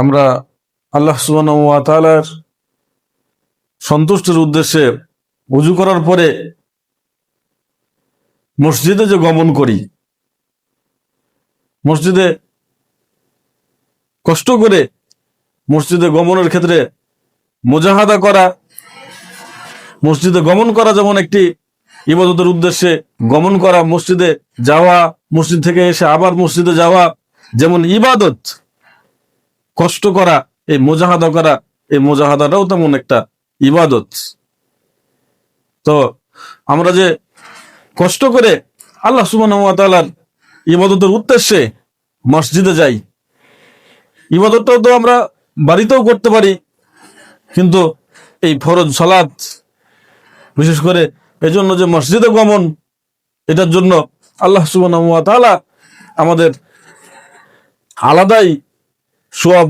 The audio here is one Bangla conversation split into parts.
আমরা আল্লাহ সুবান সন্তুষ্টির উদ্দেশ্যে উজু করার পরে মসজিদে যে গমন করি, মসজিদে কষ্ট করে মসজিদে গমনের ক্ষেত্রে মোজাহাদা করা, মসজিদে গমন করা যেমন একটি ইবাদতের উদ্দেশ্যে গমন করা, মসজিদে যাওয়া, মসজিদ থেকে এসে আবার মসজিদে যাওয়া, যেমন ইবাদত কষ্ট করা, এই মোজাহাদা করা, এই মোজাহাদাটাও তেমন একটা ইবাদত। তো আমরা যে কষ্ট করে আল্লাহ সুবান ইবাদতের উদ্দেশ্যে মসজিদে যাই, ইবাদতটাও তো আমরা বাড়িতেও করতে পারি, কিন্তু এই ফরজ সালাত, বিশেষ করে এজন্য যে মসজিদে গমন, এটার জন্য আল্লাহ সুবান আমাদের আলাদাই সব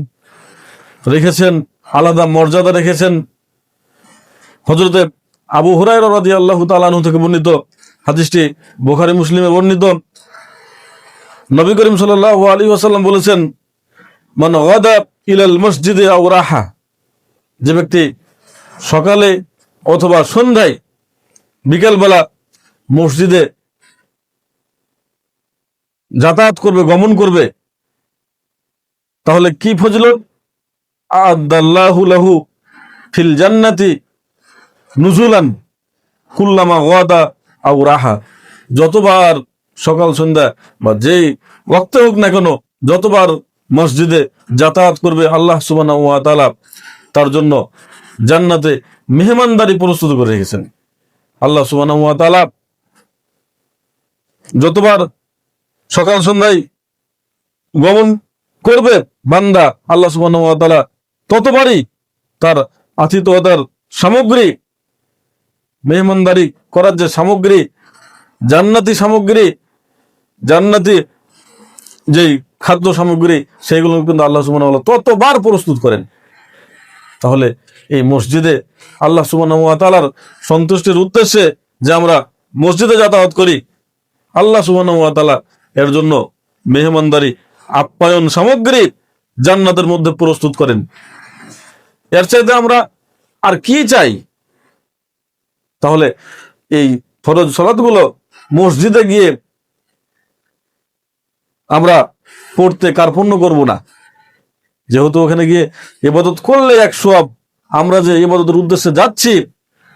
রেখেছেন, আলাদা মর্যাদা রেখেছেন। হজরতে আবু হুরাই রাদি আল্লাহ তালানু থেকে বর্ণিত হাদিসটি বোখারি, মুসলিমে বর্ণিত। নবী করিম সাল্লাহ আলী ওয়াসাল্লাম বলেছেন, মান গাদা ইলাল মসজিদে আও রাহা। যে ব্যক্তি সকালে অথবা সন্ধ্যায় বিকেলবেলা মসজিদে যাতায়াত করবে, গমন করবে তাহলে কি ফজলত আদাল্লাহু লাহু ফিল জান্নাতি নুজুলান কুল্লামা ওয়াদা আউ রাহা। যতবার সকাল, সন্ধ্যা বা যেই ওক্তে হোক না কেন, যতবার মসজিদে যাতায়াত করবে আল্লাহ সুবানা ওয়া তার জন্য জান্নাতে মেহমানদারি প্রস্তুত করে রেখেছেন। আল্লাহ সুবানা যতবার সকাল, সন্ধ্যায় গমন করবে, বান্দা আল্লাহ সুবাহ ততবারই তার আতিথ্যতার সামগ্রী, মেহমানদারি করার যে সামগ্রী, জান্নাতি সামগ্রী, জান্নাতি যেই খাদ্য সামগ্রী, সেগুলো কিন্তু আল্লাহ সুবাহ ততবার প্রস্তুত করেন। তাহলে এই মসজিদে আল্লাহ সুবাহ তালার সন্তুষ্টির উদ্দেশ্যে যে আমরা মসজিদে যাতায়াত করি, আল্লাহ সুবাহ এর জন্য মেহমানদারি আপ্যায়ন সামগ্রী জান্নাতের মধ্যে প্রস্তুত করেন। এর চাইতে আমরা আর কি চাই? তাহলে এই ফরজ সলাদগুলো মসজিদে গিয়ে আমরা পড়তে কার্পণ্য করব না। যেহেতু ওখানে গিয়ে ইবাদত করলে এক সব আমরা যে ইবাদতের উদ্দেশ্যে যাচ্ছি,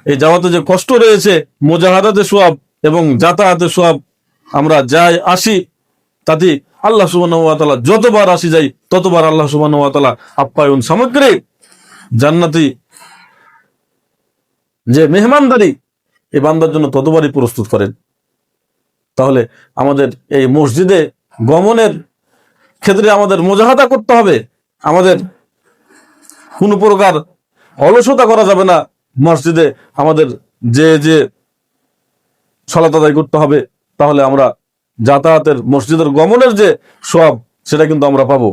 এই যাওয়াতে যে কষ্ট রয়েছে মোজাহাদাতে সোয়াব এবং যাতায়াতে সোয়াব আমরা যাই আসি তাতে আল্লাহ সুবাহ যতবার আসি যাই, ততবার আল্লাহ সুবাহ আপ্যায়ন সামগ্রী জান্নাতি যে মেহমানদারি এই বান্দার জন্য ততবারই প্রস্তুত করেন। তাহলে আমাদের এই মসজিদে গমনের ক্ষেত্রে আমাদের মোজাহাদা করতে হবে। আমাদের কোনো প্রকার অলসতা করা যাবে না মসজিদে আমাদের যে যে সলাত আদায় করতে হবে, তাহলে আমরা যাতায়াতের মসজিদের গমনের যে সব সেটা কিন্তু আমরা পাবো।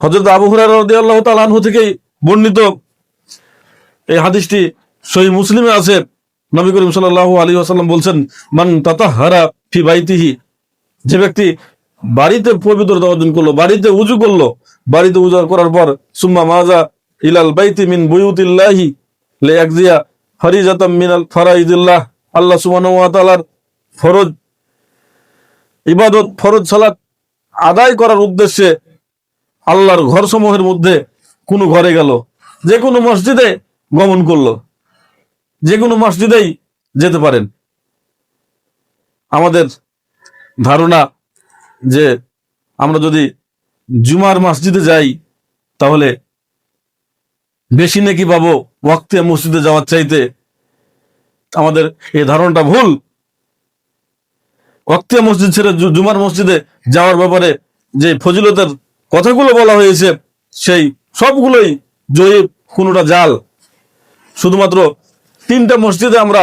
হজরত আবু হুরাহ তালানহু থেকেই বর্ণিত এই হাদিসটি সহি মুসলিমে আছে। নবী করিম সাল্লাহ আলী আসাল্লাম বলছেন, মান তাতা হারা ফি বাইতিহি। যে ব্যক্তি বাড়িতে পবিত্রতা অর্জন করল, বাড়িতে উজু করল, বাড়িতে উজু করার পর, সুম্মা মাজা ইলাল বাইতি মিন বুয়ুতিল্লাহি লে একজিয়া ফরিজাতাম মিনাল ফরাইদুল্লাহ আল্লাহ তাআলার ফরজ, ইবাদত, ফরজ সালাত আদায় করার উদ্দেশ্যে আল্লাহর ঘর সমূহের মধ্যে কোনো ঘরে গেল, যে কোনো মসজিদে গমন করল, যে কোনো মসজিদেই যেতে পারেন। আমাদের ধারণা যে আমরা যদি জুমার মসজিদে যাই, তাহলে বেশি নাকি পাবো ওয়াক্তে মসজিদে যাওয়ার চাইতে। আমাদের এই ধারণাটা ভুল। ওয়াক্তিয়া মসজিদ ছেড়ে জুমার মসজিদে যাওয়ার ব্যাপারে যে ফজিলতের কথাগুলো বলা হয়েছে, সেই সবগুলোই জয়ীব কোনোটা জাল। শুধুমাত্র তিনটা মসজিদে আমরা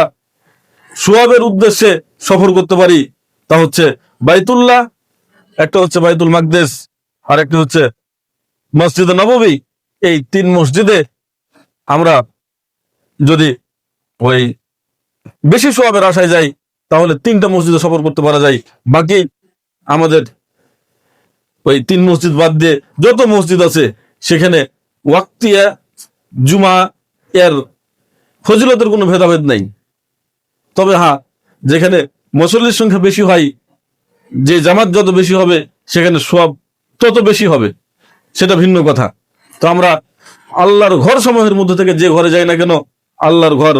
সোয়াবের উদ্দেশ্যে সফর করতে পারি, তা হচ্ছে বাইতুল্লাহ, একটা হচ্ছে বাইতুল মাকদেস, আর একটা হচ্ছে মসজিদে নববী। এই তিন মসজিদে আমরা যদি ওই বেশি সোয়াবের আশায় যাই তাহলে তিনটা মসজিদে সফর করতে পারা যায়। বাকি আমাদের ওই তিন মসজিদ বাদ দিয়ে যত মসজিদ আছে, সেখানে ওয়াক্তিয়া, জুমা এর ফজিলতের কোনো ভেদাভেদ নাই। তবে হ্যাঁ যেখানে মুসল্লির সংখ্যা বেশি হয়, যে জামাত যত বেশি হবে, সেখানে সব তত বেশি হবে। সেটা ভিন্ন কথা। তো আমরা আল্লাহর ঘর সমূহের মধ্যে থেকে যে ঘরে যাই না কেন, আল্লাহর ঘর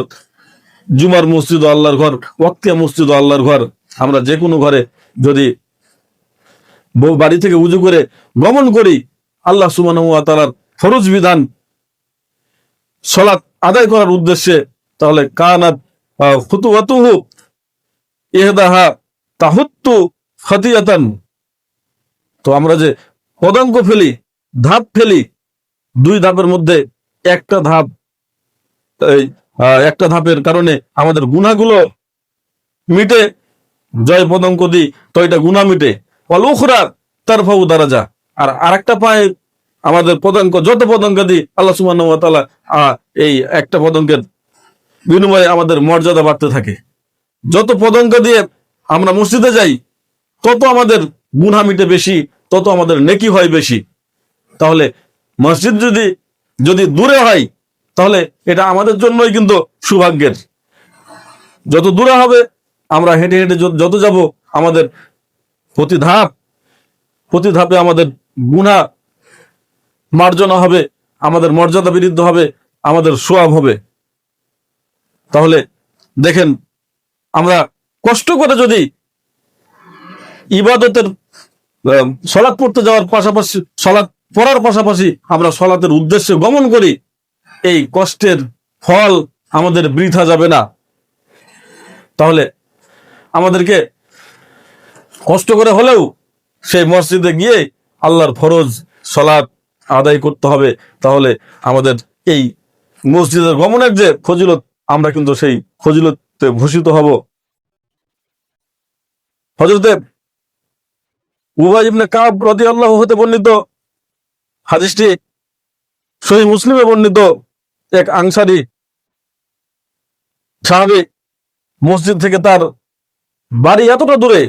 জুমার মসজিদ আল্লাহর ঘর, ওয়াক্তিয়া মসজিদ আল্লাহর ঘর। আমরা যে কোনো ঘরে যদি বাড়ি থেকে উজু করে গমন করি, আল্লাহ সুমান তালার ফরজ বিধান সলাৎ আদায় করার উদ্দেশ্যে, তাহলে কানাত খুতুয়াতুহু ইহদাহা তাহুত্তু খতিয়াতান। তো আমরা যে পদাঙ্ক ফেলি, ধাপ ফেলি, দুই ধাপের মধ্যে একটা ধাপ একটা ধাপের কারণে আমাদের গুণাগুলো মিটে। জয় পদঙ্ক দি তো এটা গুণা মিটে। ফল উখরা তার ফাউ দারাজা। আর আরেকটা পায়ে আমাদের পদাঙ্ক, যত পদাঙ্ক দিই আল্লাহ সুমান এই একটা পদঙ্কের বিনিময়ে আমাদের মর্যাদা বাড়তে থাকে। যত পদঙ্ক দিয়ে আমরা মসজিদে যাই, তত আমাদের গুণা মিটে বেশি, তত আমাদের নেকি হয় বেশি। তাহলে মসজিদ যদি যদি দূরে হয় তাহলে এটা আমাদের জন্যই কিন্তু সৌভাগ্যের। যত দূরে হবে, আমরা হেঁটে হেঁটে যত- যাব, আমাদের প্রতি ধাপ, প্রতি ধাপে আমাদের গুণা মার্জনা হবে, আমাদের মর্যাদা বিরুদ্ধ হবে, আমাদের সোয়াব হবে। তাহলে দেখেন, আমরা কষ্ট করে যদি ইবাদতের সলাৎ পড়তে যাওয়ার পাশাপাশি, সলাৎ পড়ার পাশাপাশি আমরা সলাতের উদ্দেশ্যে গমন করি এই কষ্টের ফল আমাদের বৃথা যাবে না। তাহলে আমাদেরকে কষ্ট করে হলেও সেই মসজিদে গিয়ে আল্লাহর ফরজ সলাৎ আদায় করতে হবে। তাহলে আমাদের এই মসজিদের গমনের যে ফজিলত, আমরা কিন্তু সেই ফজিলতে ভূষিত হব। হজরতে উবাই ইবনে কাব রাদিয়াল্লাহু হতে বর্ণিত হাদিসটি সহি মুসলিমে বর্ণিত। এক আনসারি সাহাবী মসজিদ থেকে তার বাড়ি এতটা দূরে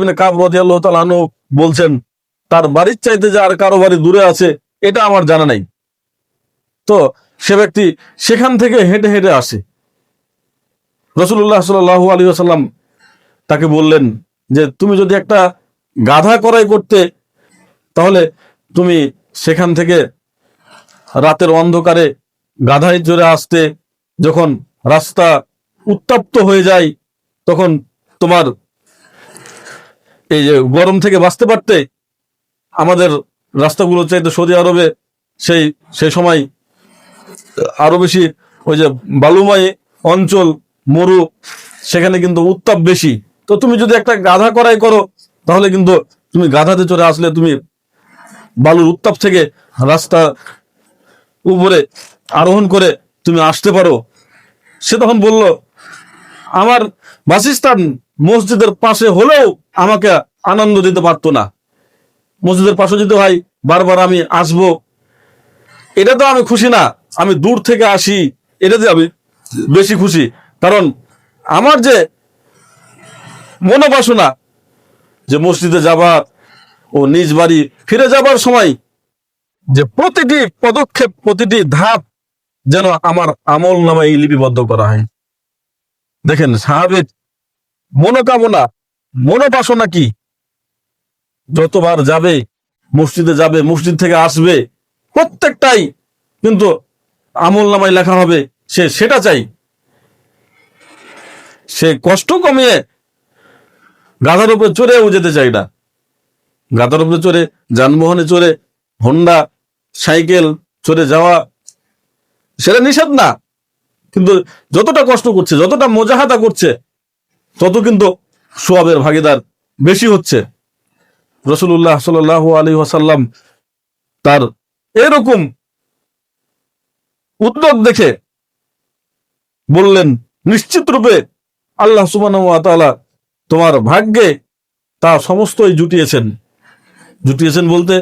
বিনে কাব রাদিয়াল্লাহু বলছেন, তার বাড়ির চাইতে যে আর কারও বাড়ি দূরে আছে, এটা আমার জানা নাই। তো সে ব্যক্তি সেখান থেকে হেঁটে হেঁটে আসে। রসুল্লাহ সাল্লাহ আলী আসাল্লাম তাকে বললেন যে, তুমি যদি একটা গাধা করাই করতে, তাহলে তুমি সেখান থেকে রাতের অন্ধকারে গাধায় জোরে আসতে যখন রাস্তা উত্তপ্ত হয়ে যায়, তখন তোমার এই যে গরম থেকে বাঁচতে পারতে আমাদের রাস্তাগুলো চাইতে সৌদি আরবে সেই সেই সময় আরও বেশি ওই যে বালুময় অঞ্চল, মরু, সেখানে কিন্তু উত্তাপ বেশি। তো তুমি যদি একটা গাধা করাই করো, তাহলে কিন্তু তুমি গাধাতে চড়ে আসলে তুমি বালুর উত্তাপ থেকে রাস্তা উপরে আরোহণ করে তুমি আসতে পারো। সে তখন বলল, আমার বাসস্থান মসজিদের পাশে হলেও আমাকে আনন্দ দিতে পারতো না। মসজিদের পাশে যদি হয়, বারবার আমি আসব। এটা তো আমি খুশি না, আমি দূর থেকে আসি এটাতে আমি বেশি খুশি। কারণ আমার যে মনোবাসনা, যে মসজিদে যাবার ও নিজ বাড়ি ফিরে যাবার সময়, যে প্রতিটি পদক্ষেপ, প্রতিটি ধাপ যেন আমার আমল নামায় লিপিবদ্ধ করা হয়। দেখেন সাহাবের মনোকামনা, মনোবাসনা কি? যতবার যাবে, মসজিদে যাবে, মসজিদ থেকে আসবে, প্রত্যেকটাই কিন্তু আমল নামায় লেখা হবে, সে সেটা চাই। সে কষ্ট কমিয়ে গাধার উপরে চড়েও যেতে চাই না। গাধার উপরে চড়ে, যানবাহনে চড়ে, হন্ডা, সাইকেল চড়ে যাওয়া সেটা নিষেধ না। কিন্তু যতটা কষ্ট করছে, যতটা মোজাহাদা করছে, তত কিন্তু সোয়াবের ভাগিদার বেশি হচ্ছে। রসুল্লাহ সাল আলী ওয়াসাল্লাম তার এরকম উদ্যোগ দেখে বললেন, নিশ্চিত রূপে আল্লাহ সুবান তোমার ভাগ্যে তা সমস্তই জুটিয়েছেন। জুটিয়েছেন বলতে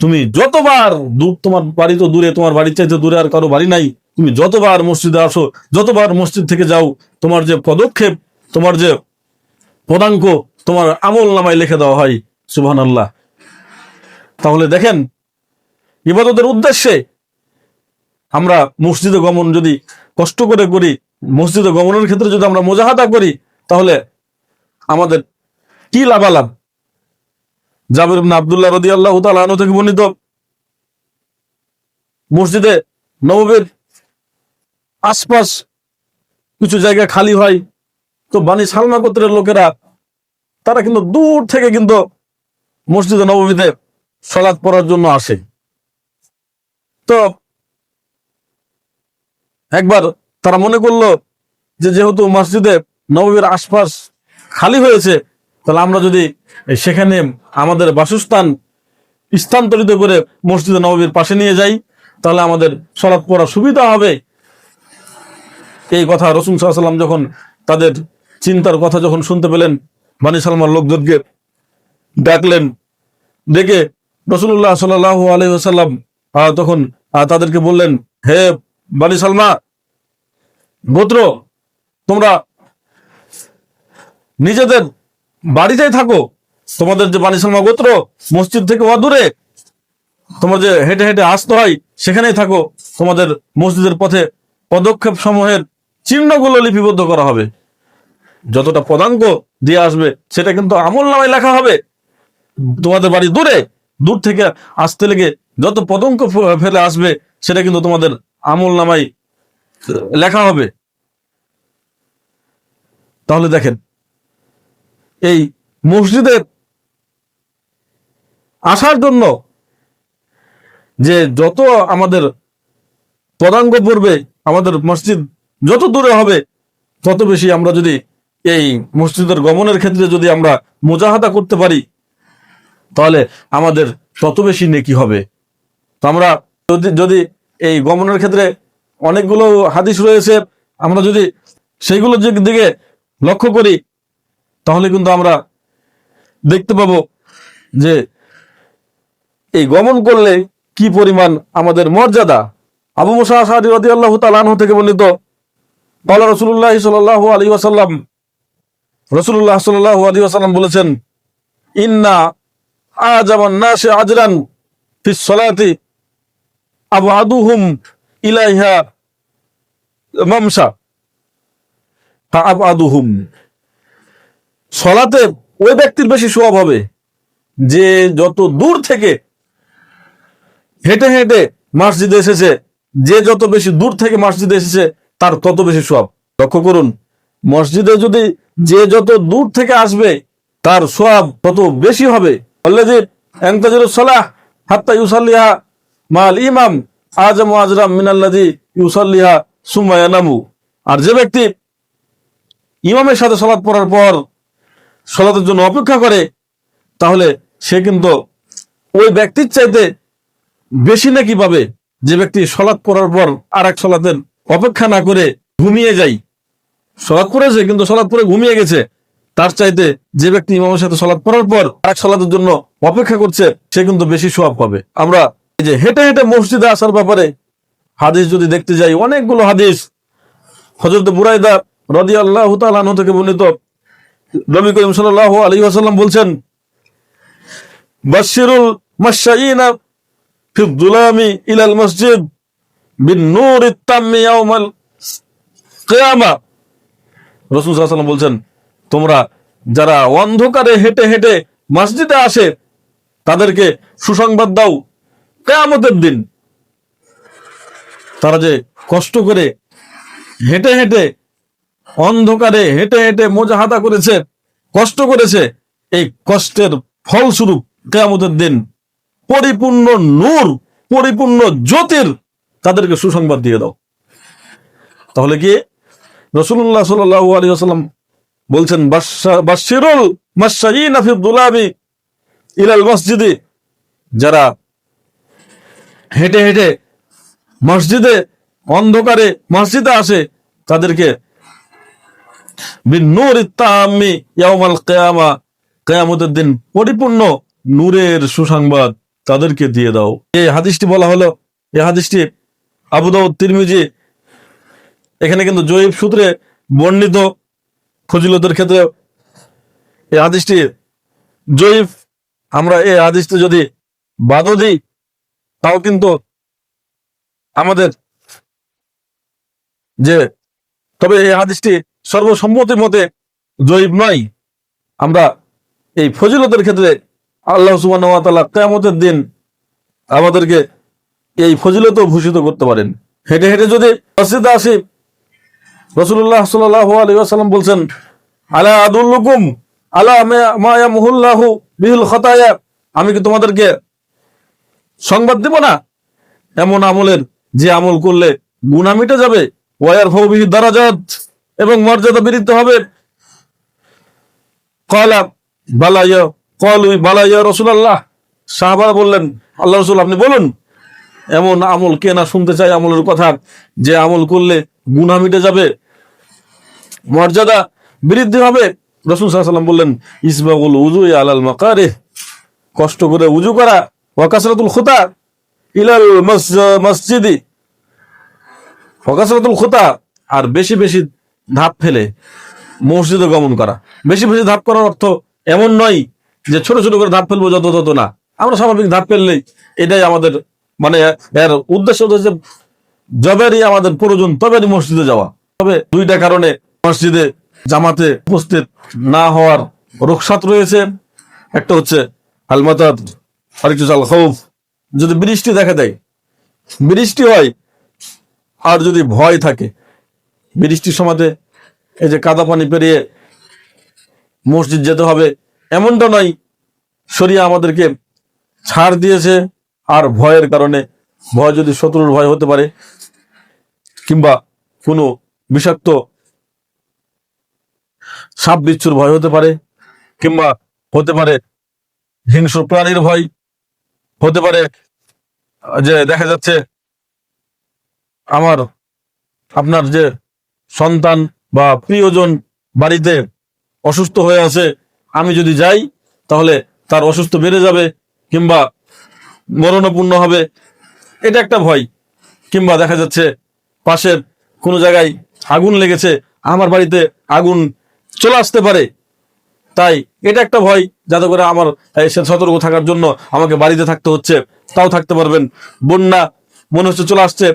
তুমি যতবার দূর তোমার বাড়ি তো দূরে, তোমার বাড়ির চাইতে দূরে আর কারও বাড়ি নাই, তুমি যতবার মসজিদে আসো, যতবার মসজিদ থেকে যাও, তোমার যে পদক্ষেপ, তোমার যে পদাঙ্ক, তোমার আমল নামায় লিখে দেওয়া হয় সুবহান আল্লাহ তাহলে দেখেন, ইবাদতের উদ্দেশ্যে আমরা মসজিদে গমন যদি কষ্ট করে করি, মসজিদে গমনের ক্ষেত্রে যদি আমরা মোজাহাদা করি, তাহলে আমাদের কি লাভালাভ জাবির আব্দুল্লাহ রাদিয়াল্লাহু তাআলা থেকে বর্ণিত। মসজিদে নববীর আশপাশ কিছু জায়গা খালি হয়, তো বানি সালমা গোত্রের লোকেরা, তারা কিন্তু দূর থেকে কিন্তু মসজিদে নবমীতে সলাৎ পড়ার জন্য আসে। তো একবার তারা মনে করল যেহেতু মসজিদে নবমীর আশপাশ খালি হয়েছে তাহলে আমরা যদি সেখানে আমাদের বাসস্থান স্থানান্তরিত করে মসজিদে নবমীর পাশে নিয়ে যাই, তাহলে আমাদের সলাৎ পড়া সুবিধা হবে। এই কথা রসুল সাল্লাম যখন তাদের চিন্তার কথা যখন শুনতে পেলেন, বানি সালমার লোকজনকে ডাকলেন, ডেকে রসুল্লাহ সাল্লাহ আলহিহাসাল্লাম তখন তাদেরকে বললেন, হে বানি সালমা, গোত্র, তোমরা নিজেদের বাড়িতেই থাকো। তোমাদের যে বানি গোত্র, মসজিদ থেকে অদূরে তোমার যে হেঁটে হেঁটে আসতে হয়, সেখানেই থাকো। তোমাদের মসজিদের পথে পদক্ষেপ সমূহের চিহ্নগুলো লিপিবদ্ধ করা হবে। যতটা পদাঙ্ক দিয়ে আসবে, সেটা কিন্তু আমল নামায় লেখা হবে। তোমাদের বাড়ি দূরে, দূর থেকে আসতে লেগে যত পদঙ্ক ফেলে আসবে, সেটা কিন্তু তোমাদের আমল নামাই লেখা হবে। তাহলে দেখেন এই মসজিদে আসার জন্য যে যত আমাদের পদাঙ্গ পড়বে, আমাদের মসজিদ যত দূরে হবে, তত বেশি আমরা যদি এই মসজিদের গমনের ক্ষেত্রে যদি আমরা মুজাহাদা করতে পারি, তাহলে আমাদের তত বেশি নেকি হবে। তো আমরা যদি যদি এই গমনের ক্ষেত্রে অনেকগুলো হাদিস রয়েছে, আমরা যদি সেইগুলোর দিকে লক্ষ্য করি তাহলে কিন্তু আমরা দেখতে পাবো যে এই গমন করলে কি পরিমাণ আমাদের মর্যাদা। আবু মুসা সাদি আল্লাহ তালানহ থেকে বর্ণিত রসুল্লাহ সাল্লাহ আলী আসাল্লাম রসুল্লাহ সাল্লাহ আলী আসাল্লাম বলেছেন, ইন্না আজ আমার না সে আজরান সলাতি আবু আদুহুম ইলাইহা মামসা আবু সলাতে ওই ব্যক্তির বেশি সওয়াব হবে যে যত দূর থেকে হেঁটে হেঁটে মসজিদে এসেছে, যে যত বেশি দূর থেকে মসজিদে এসেছে, তার তত বেশি সব লক্ষ্য করুন, মসজিদে যদি যে যত দূর থেকে আসবে, তার সব তত বেশি হবে। ইউসাল্লিহা মাল ইমাম মিনাল্লাজি ইউসাল্লিহা আর যে ব্যক্তি ইমামের সাথে সলাৎ পড়ার পর সলাতের জন্য অপেক্ষা করে, তাহলে সে কিন্তু ওই ব্যক্তির চাইতে বেশি নাকি পাবে? যে ব্যক্তি সলাৎ পড়ার পর আর এক সলাতের অপেক্ষা না করে ঘুমিয়ে যাই সলাৎ পড়েছে, কিন্তু সলাৎ পরে ঘুমিয়ে গেছে। তার চাইতে যে ব্যক্তি ইমামের সাথে সলাৎ পড়ার পর আর এক সলাতের জন্য অপেক্ষা করছে, সে কিন্তু বেশি সোয়াব পাবে। আমরা এই যে হেঁটে হেঁটে মসজিদে আসার ব্যাপারে হাদিস যদি দেখতে যাই, অনেকগুলো হাদিস। হজরত বুরাইদা রদি আল্লাহ থেকে বর্ণিত নবী করিম সাল আলী আসাল্লাম বলছেন বাসিরুল মাসাইনা ফিদ ইলাল মসজিদ বিন নূর ইত্তাম্মি ইয়াউমাল কিয়ামা। রাসূল সাল্লাল্লাহু বলছেন, তোমরা যারা অন্ধকারে হেঁটে হেঁটে মসজিদে আসে, তাদেরকে সুসংবাদ দাও কেয়ামতের দিন। তারা যে কষ্ট করে হেঁটে হেঁটে অন্ধকারে হেঁটে হেঁটে মোজাহাদা করেছে, কষ্ট করেছে। এই কষ্টের ফলস্বরূপ কেয়ামতের দিন পরিপূর্ণ নূর, পরিপূর্ণ জ্যোতির তাদেরকে সুসংবাদ দিয়ে দাও। তাহলে কি রসুল্লাহ সাল্লাহ আলী আসাল্লাম বলছেন বাশা- বাশিরুল দুলামি ইলাল মসজিদে। যারা হেঁটে হেঁটে মসজিদে, অন্ধকারে মসজিদে আসে, তাদেরকে কিয়ামা। কিয়ামতের দিন পরিপূর্ণ নূরের সুসংবাদ তাদেরকে দিয়ে দাও। এই হাদিসটি বলা হলো এই হাদিসটি আবু দাউদ তিরমিজি এখানে কিন্তু জয়ীব সূত্রে বর্ণিত ফজিলতের ক্ষেত্রে এই হাদিসটি জয়ীফ আমরা এই হাদিসটি যদি বাদও দিই, তাও কিন্তু আমাদের যে, তবে এই হাদিসটি সর্বসম্মতির মতে জয়ীব নয়। আমরা এই ফজিলতের ক্ষেত্রে আল্লাহ সুবাহ কেয়ামতের দিন আমাদেরকে এই ফজিলতও ভূষিত করতে পারেন। হেঁটে হেঁটে যদি মসজিদে আসি রসুল্লাহ সাল্লাহ আলিয়াল্লাম বলছেন, আলা আদুল্লুকুম আলা মায়া আমি কি তোমাদেরকে সংবাদ দেব না? এমন আমলের যে আমল করলে গুণা মিটে যাবে ওয়ার ফৌবিহি দারাজাত। এবং মর্যাদা বৃদ্ধি হবে। কলা বালাইয়া কলুই বালাইয়া রসুলাল্লাহ। সাহাবারা বললেন, আল্লাহ রসুল, আপনি বলুন, এমন আমল কে না শুনতে চাই আমলের কথা? যে আমল করলে গুণা মিটে যাবে, মর্যাদা বৃদ্ধি হবে? রসুল সাল্লাম বললেন, ইসবাগুল উজু আলাল মাকারে কষ্ট করে উজু করা ওয়াকাসরাতুল খুতা ইলাল মস- মসজিদি। ওয়াকাসরাতুল খুতা, আর বেশি বেশি ধাপ ফেলে মসজিদে গমন করা। বেশি বেশি ধাপ করার অর্থ এমন নয় যে ছোট ছোট করে ধাপ ফেলব যত তত না। আমরা স্বাভাবিক ধাপ ফেললেই এটাই আমাদের মানে এর উদ্দেশ্য হচ্ছে জবেরই আমাদের প্রয়োজন, তবেরই মসজিদে যাওয়া। তবে দুইটা কারণে মসজিদে জামাতে উপস্থিত না হওয়ার রুখসাত রয়েছে। একটা হচ্ছে আলমাতাদ আরেকটু আল খৌফ। যদি বৃষ্টি দেখা দেয়, বৃষ্টি হয় আর যদি ভয় থাকে বৃষ্টির সময়তে এই যে কাদা পানি পেরিয়ে মসজিদ যেতে হবে। এমনটা নয়, শরিয়া আমাদেরকে ছাড় দিয়েছে আর ভয়ের কারণে। ভয় যদি শত্রুর ভয় হতে পারে কিংবা কোনো বিষাক্ত সাপ বিচ্ছুর ভয় হতে পারে কিংবা হতে পারে হিংস্র প্রাণীর ভয় হতে পারে, যে দেখা যাচ্ছে আমার আপনার যে সন্তান বা প্রিয়জন বাড়িতে অসুস্থ হয়ে আছে, আমি যদি যাই, তাহলে তার অসুস্থ বেড়ে যাবে কিংবা মরণপূর্ণ হবে। এটা একটা ভয়। কিংবা দেখা যাচ্ছে পাশের কোনো জায়গায় আগুন লেগেছে, আমার বাড়িতে আগুন চলে আসতে পারে। তাই এটা একটা ভয়, যাতে করে আমার সতর্ক থাকার জন্য আমাকে বাড়িতে থাকতে হচ্ছে, তাও থাকতে পারবেন। বন্যা মনে হচ্ছে চলে আসছে।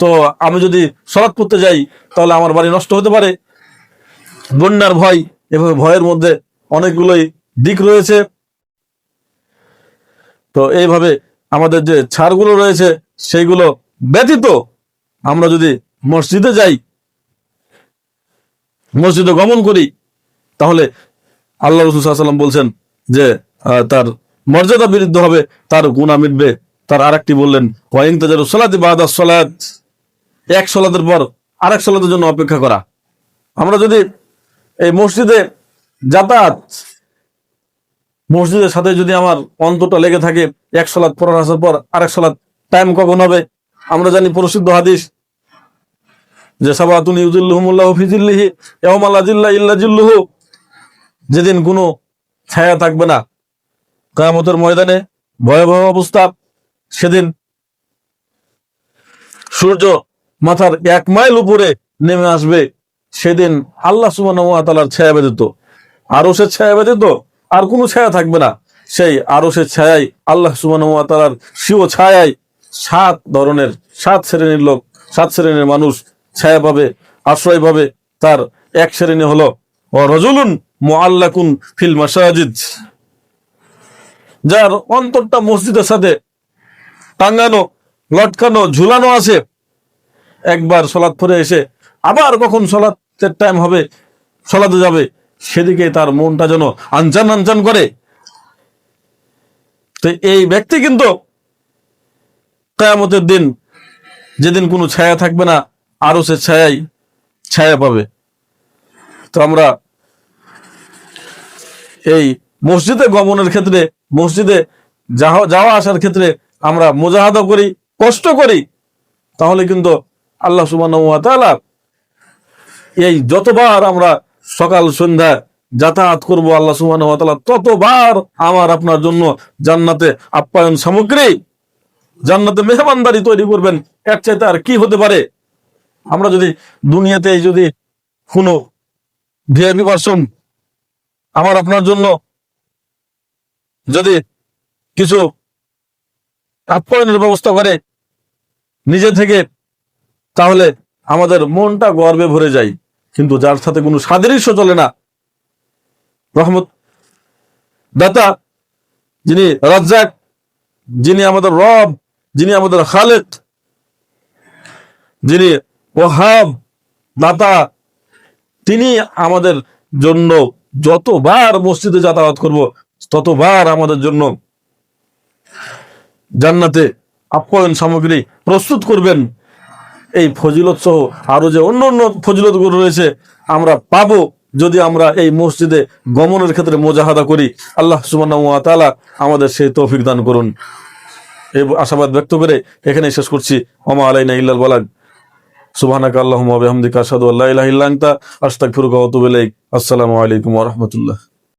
তো আমি যদি সরাত করতে যাই, তাহলে আমার বাড়ি নষ্ট হতে পারে। বন্যার ভয়, এভাবে ভয়ের মধ্যে অনেকগুলোই দিক রয়েছে। তো এইভাবে আমাদের যে ছাড়গুলো রয়েছে, সেইগুলো ব্যতীত আমরা যদি মসজিদে যাই, মসজিদে গমন করি, তাহলে আল্লাহ রসুল সাল্লাম বলছেন যে তার মর্যাদা বিরুদ্ধ হবে, তার গুণা মিটবে। তার আরেকটি বললেন ওয়াইং তাজারু সলাতি বাদা সলাদ এক সলাতের পর আরেক সলাতের জন্য অপেক্ষা করা। আমরা যদি এই মসজিদে যাতায়াত, মসজিদের সাথে যদি আমার অন্তরটা লেগে থাকে, এক সলাৎ পড়ার আসার পর আরেক সলাৎ টাইম কখন হবে? আমরা জানি প্রসিদ্ধ হাদিস যে, সাবাতুন যেদিন কোনো ছায়া থাকবে না। কায়ামতের ময়দানে ভয়াবহ অবস্থা। সেদিন সূর্য মাথার এক মাইল উপরে নেমে আসবে, সেদিন আল্লাহ সুবাহ তালার ছায়া ব্যতীত। আরও সে ছায়া ব্যতীত আর কোনো ছায়া থাকবে না। সেই আরও সে ছায়াই আল্লাহ সুবাহ তালার শিও ছায়াই সাত ধরনের, সাত শ্রেণির লোক, সাত শ্রেণির মানুষ ছায়া পাবে, আশ্রয় পাবে। তার এক শ্রেণি হলো রজুলুন মোয়াল্লাকুন ফিল মাসাজিদ। যার অন্তরটা মসজিদের সাথে টাঙ্গানো লটকানো, ঝুলানো আছে। একবার সলাদ পরে এসে আবার কখন সলাতের টাইম হবে, সলাতে যাবে, সেদিকে তার মনটা যেন আনচান আনচান করে। তো এই ব্যক্তি কিন্তু কেয়ামতের দিন যেদিন কোনো ছায়া থাকবে না, আরও সে ছায়াই ছায়া পাবে। তো আমরা এই মসজিদে গমনের ক্ষেত্রে, মসজিদে যাওয়া যাওয়া আসার ক্ষেত্রে আমরা মোজাহাদা করি, কষ্ট করি, তাহলে কিন্তু আল্লাহ সুবাহ এই যতবার আমরা সকাল, সন্ধ্যা যাতায়াত করব আল্লাহ সুবাহ ততবার আমার আপনার জন্য জান্নাতে আপ্যায়ন সামগ্রী, জান্নাতে মেহমানদারি তৈরি করবেন। এর চাইতে আর কি হতে পারে? আমরা যদি দুনিয়াতে যদি কোনো ভিআইপি পার্সন আমার আপনার জন্য যদি কিছু আপ্যায়নের ব্যবস্থা করে, নিজে থেকে তাহলে আমাদের মনটা গর্বে ভরে যায়। কিন্তু যার সাথে কোনো সাদৃশ্য চলে না। রহমত। দাতা, যিনি রাজ্জাক, যিনি আমাদের রব, যিনি আমাদের খালেদ যিনি ওহাব, দাতা, তিনি আমাদের জন্য যতবার মসজিদে যাতায়াত করব, ততবার আমাদের জন্য জান্নাতে আপ্যায়ন সামগ্রী প্রস্তুত করবেন। এই ফজিলত সহ আরও যে অন্য অন্য ফজিলতগুলো রয়েছে, আমরা পাবো যদি আমরা এই মসজিদে গমনের ক্ষেত্রে মোজাহাদা করি। আল্লাহ সুবাহ আমাদের সেই তৌফিক দান করুন। এই আশাবাদ ব্যক্ত করে এখানে শেষ করছি। ওমা আলাইনা ইল্লাল বালাগ। সুবহানাকা আল্লাহুম্মা ওয়া বিহামদিকা আশহাদু আল্লা ইলাহা আসসালামু আলাইকুম ওয়া